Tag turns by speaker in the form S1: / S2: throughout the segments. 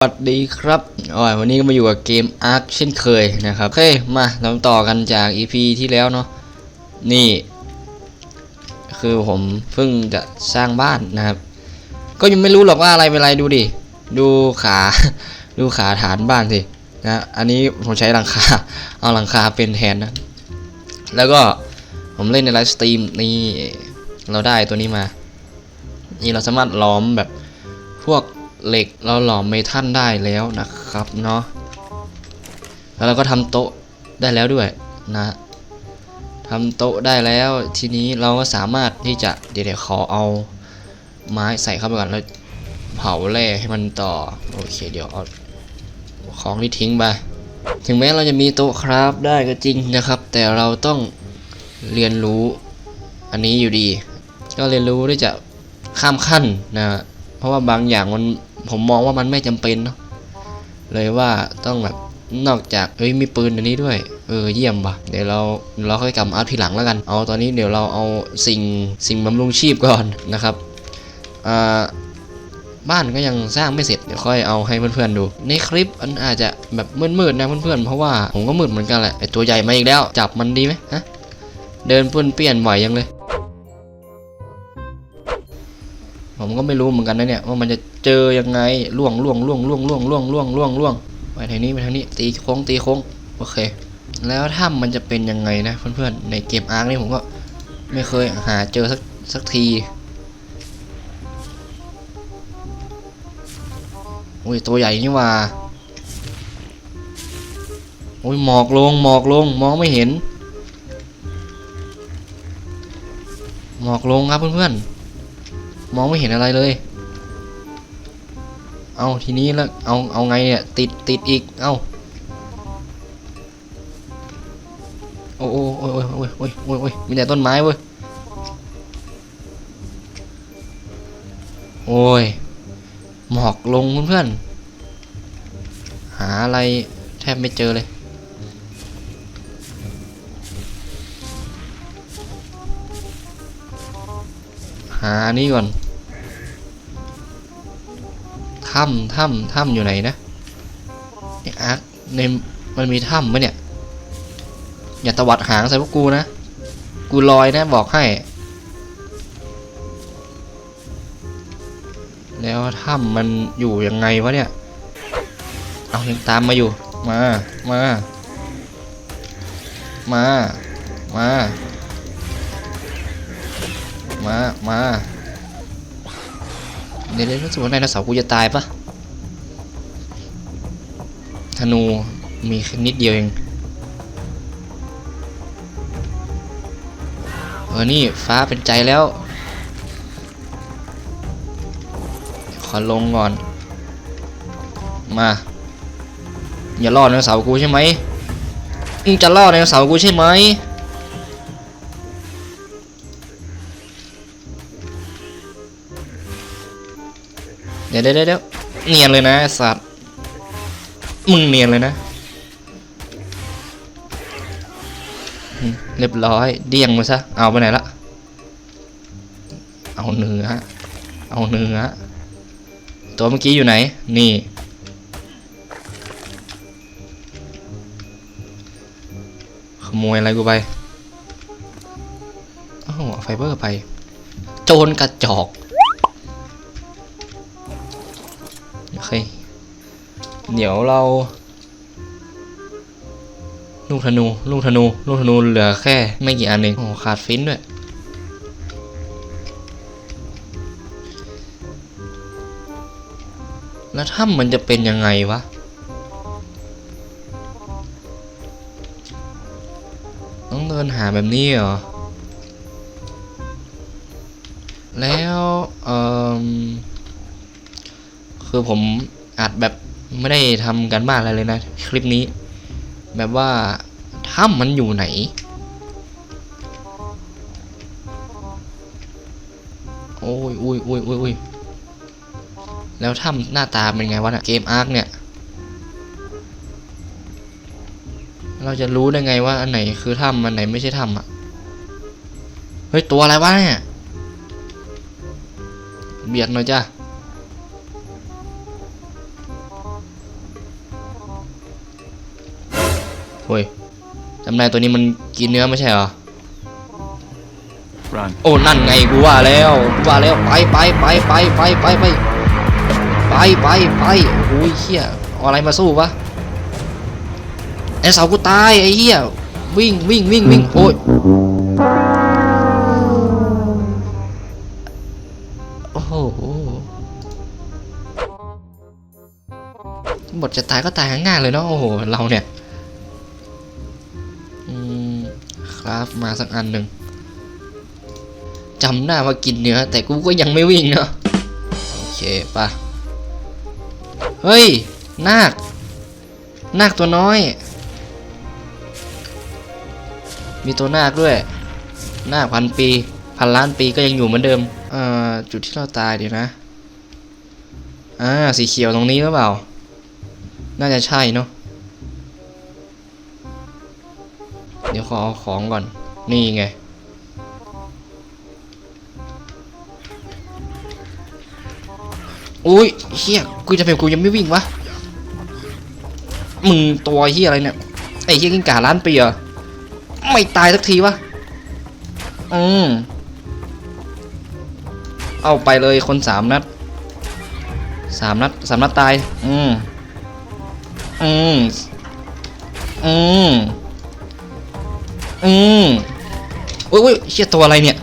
S1: สวัสดีครับอ๋อวันนี้ก็มาอยู่กับเกม Ark เช่นเคยนะครับโอเคมาเราต่อกันจาก EP ที่แล้วเนาะ นี่ คือผมเพิ่งจะสร้างบ้านนะครับ ก็ยังไม่รู้หรอกว่าอะไรเป็นอะไรดูดิ ดูขา ดูขาฐานบ้านสิ นะ อันนี้ผมใช้หลังคา เอาหลังคาเป็นแทนนะ แล้วก็ผมเล่นในไลฟ์สตรีมนี่ เราได้ตัวนี้มา นี่เราสามารถล้อมแบบพวก เหล็กเราหลอมเมทัลได้แล้วนะครับเนาะแล้วเราก็ทำโต๊ะได้แล้วด้วยนะทำโต๊ะได้แล้วทีนี้เราก็สามารถที่จะเดี๋ยวเขอเอาไม้ใส่เข้าไปก่อนแล้วเผาแร่ให้มันต่อโอเคเดี๋ยวเอาของที่ทิ้งไปถึงแม้เราจะมีโต๊ะคราฟได้ก็จริงนะครับ แต่เราต้องเรียนรู้อันนี้อยู่ดี ก็เรียนรู้ด้วยจะข้ามขั้นนะเพราะว่าบางอย่างมัน ผมมองว่ามันไม่จำเป็นเนาะเลยว่าต้องแบบนอกจากเฮ้ยมีปืนอันนี้ด้วย เออเยี่ยมว่ะเดี๋ยวเราเราค่อยกลับมาอัพทีหลังแล้วกัน เอาตอนนี้เดี๋ยวเราเอาสิ่งสิ่งบำรุงชีพก่อนนะครับอ่าบ้านก็ยังสร้างไม่เสร็จเดี๋ยวค่อยเอาให้เพื่อนๆดู ในคลิปมันอาจจะแบบมืดๆนะเพื่อนๆเพราะว่าผมก็มืดเหมือนกันแหละไอตัวใหญ่มาอีกแล้ว จับมันดีไหมฮะเดินป้วนเปี้ยนไหวยังเลย ผมก็ไม่รู้เหมือนกันนะเนี่ยว่ามันจะเจอยังไงล่วงล่วงล่วงล่วงล่วงล่วงล่วงล่วงล่วงไปทางนี้ไปทางนี้ตีโค้งตีโค้งโอเค แล้วถ้ำมันจะเป็นยังไงนะเพื่อนๆในเกมอาร์คนี่ผมก็ไม่เคยหาเจอสักสักทีโอ้ยตัวใหญ่นี่ว่าโอ้ยหมอกลงหมอกลงมองไม่เห็น หมอกลงครับเพื่อนๆ มองไม่เห็นอะไรเลย เอาทีนี้แล้วเอาเอาไงเนี่ยติดติดอีก เอาโอ้โอ้โอ้ยโอ้ยโอ้ยโอ้ยโอ้ยโอ้ยมีแต่ต้นไม้เว้ยโอ้ยหมอกลงเพื่อนๆหาอะไรแทบไม่เจอเลยาอันนี้ก่อนถ้ำถ้ำถ้ำอยู่ไหนนะไออาร์คในมันมีถ้ำไหมเนี่ย อย่าตวัดหางใส่พวกกูนะ กูลอยนะบอกให้ แล้วถ้ำมันอยู่ยังไงวะเนี่ย เอายังตามมาอยู่ มา มา มา มา มามาเดี๋ยวเดี๋ยวรู้สึกว่าไดโนเสาร์กูจะตายปะธนูมีแค่นิดเดียวเองเออนี่ฟ้าเป็นใจแล้ว ขอลงก่อน มา อย่าล่อไดโนเสาร์กูใช่ไหมมึงจะล่อไดโนเสาร์กูใช่ไหม ดี๋ยวเดี๋ยวเดี๋ยวเนียนเลยนะสัตว์มึงเนียนเลยนะ เรียบร้อย เดี่ยงมาซะ เอาไปไหนละ เอาเนื้อ เอาเนื้อ ตัวเมื่อกี้อยู่ไหน นี่ ขโมยอะไรกูไปอ้าวไฟเบอร์ไป โจรกระจอก เดี๋ยวเรา ลูกธนู ลูกธนู ลูกธนูเหลือแค่ไม่กี่อันเองโอ้ขาดฟินด้วยแล้วถ้ำมันจะเป็นยังไงวะต้องเดินหาแบบนี้เหรอ แล้วเออคือผมอัดแบบ ไม่ได้ทำกันบ้านอะไรเลยนะ คลิปนี้ แบบว่าถ้ำมันอยู่ไหน โอ้ยอุ้ยอุ้ยอุ้ยอุ้ยแล้วถ้ำหน้าตาเป็นไงวะเนี่ยเกมอาร์คเนี่ย เราจะรู้ได้ไงว่าอันไหนคือถ้ำอันไหนไม่ใช่ถ้ำอะ เฮ้ย ตัวอะไรวะเนี่ย เบียดหน่อยจ้า จำนายตัวนี้มันกินเนื้อไม่ใช่เหรอ
S2: Run.
S1: โอ้นั่นไงกูว่าแล้วกูว่าแล้วไปไปไปไปไปไปไปไปไปไปโอ้ยเฮียเอาอะไรมาสู้วะไอเสากูตายไอ้เฮียวิ่งวิ่งวิ่งวิ่งโอ้ยโอ้โหบทจะตายก็ตายง่ายๆเลยเนาะโอ้โหเราเนี่ย รับมาสักอันหนึ่งจำหน้าว่ากินเนื้อแต่กูก็ยังไม่วิ่งเนาะโอเคปะเฮ้ย นาค นาคตัวน้อย มีตัวนาคด้วย นาคพันปี พันล้านปีก็ยังอยู่เหมือนเดิม เอ่อ จุดที่เราตายเดี๋ยวนะ อ่า สีเขียวตรงนี้หรือเปล่า น่าจะใช่เนาะ เดี๋ยวขอเอาของก่อน นี่ไง อุ้ยเฮียกูจะเป็นกูยังไม่วิ่งวะ มึงตัวเฮียอะไรเนี่ย ไอ้เฮียกินกาล้านปีเหรอ ไม่ตายสักทีวะ อืม เอาไปเลยคนสามนัดสามนัดสามนัดตาย อืม อืม อืม อืมอุ้ยอุ้ยเชี่ยตัวอะไรเนี่ย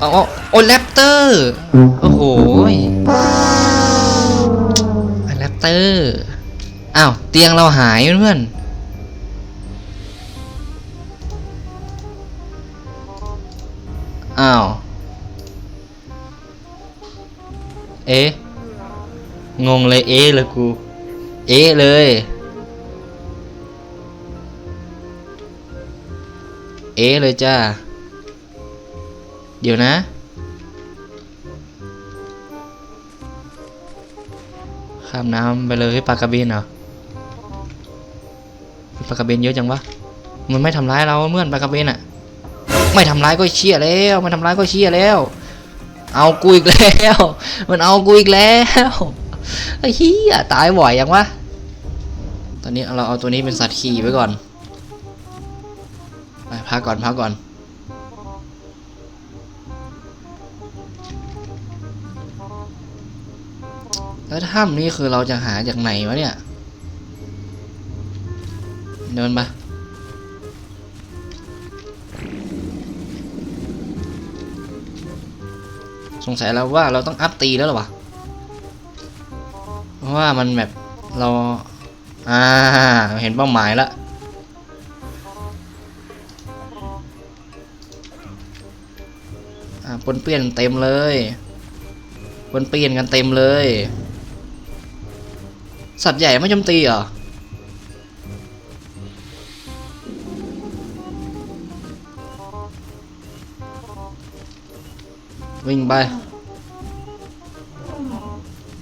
S1: อาเอาโอ้แรปเตอร์โอ้โหยแรปเตอร์อ้าวเตียงเราหายเพื่อนอ้าว เอ๊ะ งงเลยเอ๊ะเลยกู เอ๊ะเลย เอเลยจ้า เดี๋ยวนะ ข้ามน้ำไปเลยปลากระเบนเหรอปลากระเบนเยอะจังวะ มันไม่ทำร้ายเราเมื่อนปลากระเบนอะไม่ทำร้ายก็เชี่ยแล้วไม่ทำร้ายก็เชี่ยแล้ว เอากูอีกแล้ว มันเอากูอีกแล้วไอ้เหี้ยตายบ่อยยังวะ ตอนนี้เราเอาตัวนี้เป็นสัตว์ขี่ไว้ก่อน ไปพักก่อนพักก่อน แล้วถ้ำนี้คือเราจะหาจากไหนวะเนี่ย เดินมาสงสัยแล้วว่าเราต้องอัพตีแล้วหรอวะเพราะว่ามันแบบเรา อ่า เห็นเป้าหมายแล้ว อ่าปนเปี้ยนเต็มเลยปนเปี้ยนกันเต็มเลย สัตว์ใหญ่ไม่โจมตีเหรอวิ่งไป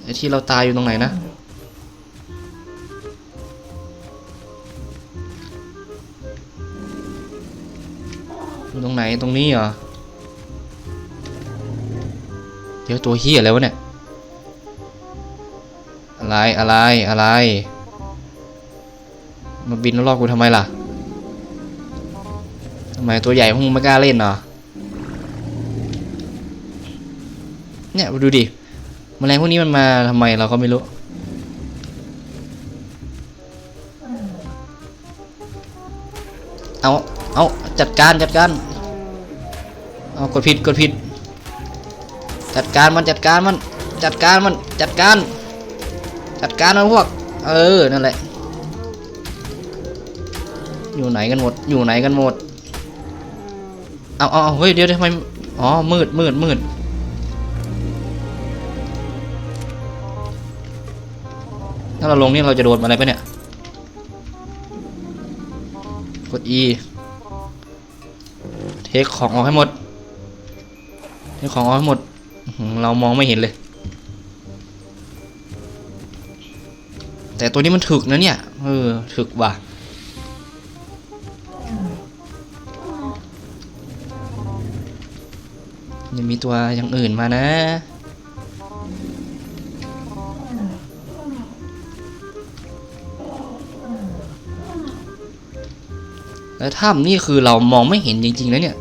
S1: ไอ้ที่เราตายอยู่ตรงไหนนะ อยู่ตรงไหนตรงนี้เหรอ เดี๋ยวตัวเฮียอะไรวะเนี่ย อะไร อะไร อะไร มาบินรอบกูทำไมล่ะทำไมตัวใหญ่พวกมึงไม่กล้าเล่นเหรอเนี่ยดูดิแมลงพวกนี้มันมาทำไมเราก็ไม่รู้ เอา เอา จัดการ จัดการ เอา กดผิด กดผิด จัดการมันจัดการมันจัดการมันจัดการ จัดการมันพวก เออนั่นแหละ อยู่ไหนกันหมด อยู่ไหนกันหมดเอาเอาเฮ้ยเดี๋ยวทำไมอ๋อมืดมืดมืดถ้าเราลงนี่เราจะโดนอะไรปะเนี่ย กด E เทคของออกให้หมด เทคของออกให้หมด เรามองไม่เห็นเลย แต่ตัวนี้มันถึกนะเนี่ย เออ ถึกว่ะยังมีตัวอย่างอื่นมานะ แล้วถ้ำนี่คือเรามองไม่เห็นจริงๆแล้วเนี่ย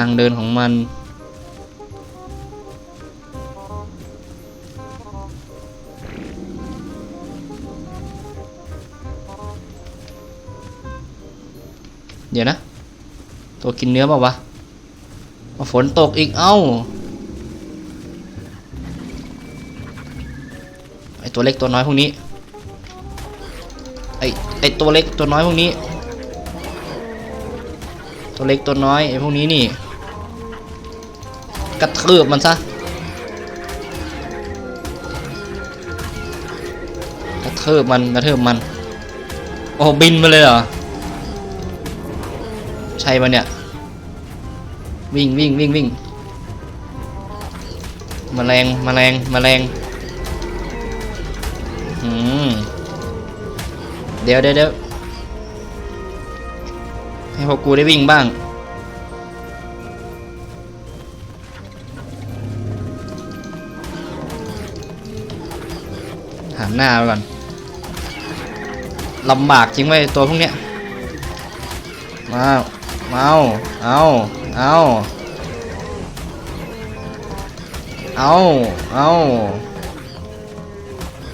S1: างเดินของมันเดี๋ยวนะ ตัวกินเนื้อป่าวะเอาฝนตกอีกเอ้า ไอตัวเล็กตัวน้อยพวกนี้ ไอไอตัวเล็กตัวน้อยพวกนี้ ตัวเล็กตัวน้อยไอพวกนี้นี่ กระทืบมันซะ กระทืบมันกระทืบมัน โอ้บินมาเลยเหรอ ใช่ปะเนี่ย วิ่งวิ่งวิ่งวิ่งแมลงแมลงแมลงอืมเดี๋ยวเดี๋ยวเดี๋ยวให้พวกกูได้วิ่งบ้าง หันหน้าไปก่อนลำบากจริงไว้ยตัวพวกเนี้ยมาเอาเอาเอาเอาเอา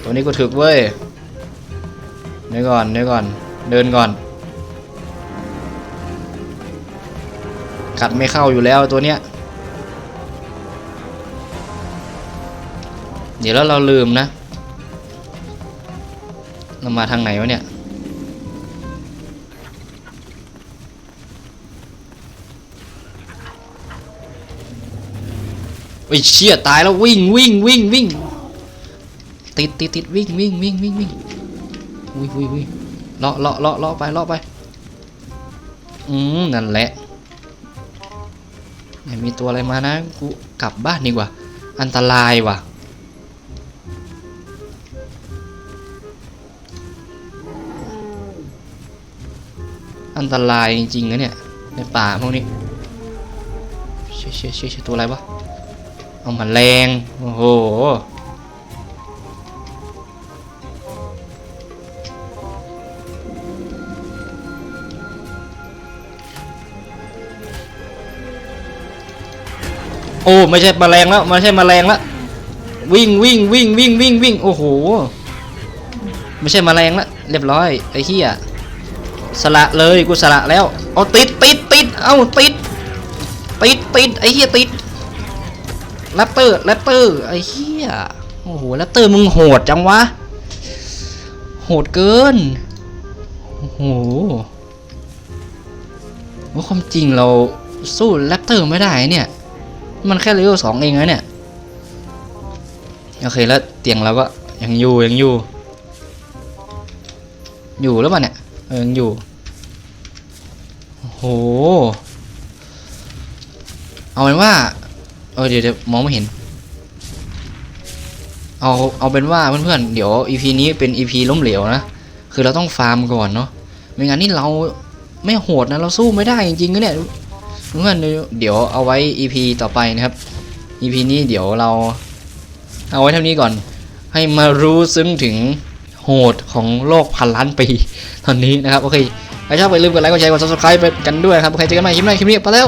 S1: ตัวนี้กูถึกเว้ยเดี๋ยวก่อนเดี๋ยวก่อน เดินก่อน กัดไม่เข้าอยู่แล้วตัวเนี้ย เดี๋ยวแล้วเราลืมนะ เรามาทางไหนวะเนี่ยไอ้ยเชี่ยตายแล้ววิ่งวิ่งวิ่งวิ่งติดติดติดวิ่งวิ่งวิ่งวิ่งวิ่งวิ่งวิ่งวิ่งเลาะเลาะเลาะเลาะไปเลาะไป อืมนั่นแหละอย่มีตัวอะไรมานะกูกลับบ้านดีกว่า อันตรายว่ะ อันตรายจริงๆนะเนี่ย ในป่าพวกนี้เชี่ยเชี่ยเชี่ยตัวอะไรวะเอามาแรงโอ้โหโอ้ไม่ใช่มแมลงแล้วไม่ใช่มแมลงแล้ววิ่งวิ่งวิ่งวิ่งวิ่งวิ่งโอ้โหไม่ใช่มแมลงละเรียบร้อยไอ้เหี้ย สละเลยกูสละแล้วเอาติดติดติดเอ้าติดติดติดไอ้เหี้ยติดแรปเตอร์แรปเตอร์ไอ้เหี้ยโอ้โหแรปเตอร์มึงโหดจังวะโหดเกินโอ้โหว่าความจริงเราสู้แรปเตอร์ไม่ได้เนี่ย มันแค่เลเวลสองเองนะเนี่ยโอเคแล้วเตียงเราก็ยังอยู่ยังอยู่ อยู่แล้วป่ะเนี่ย เออยังอยู่ โอ้โห เอาเป็นว่า เออเดี๋ยวเดี๋ยวมองไม่เห็น เอาเอาเป็นว่าเพื่อนๆ เดี๋ยว EP นี้เป็น EP ล้มเหลวนะ คือเราต้องฟาร์มก่อนเนาะ ไม่งั้นนี่เราไม่โหดนะเราสู้ไม่ได้จริงๆนะเนี่ยเพื่อนเดี๋ยวเอาไว้ EP ต่อไปนะครับ EP นี้เดี๋ยวเรา เอาไว้เท่านี้ก่อน ให้มารู้ซึ้งถึง โหดของโลกพันล้านปีตอนนี้นะครับ โอเค ใครชอบไปลืมกดไลค์กดแชร์กด subscribe ไปกันด้วยครับ โอเค เจอกันใหม่คลิปหน้าคลิปนี้ไปแล้ว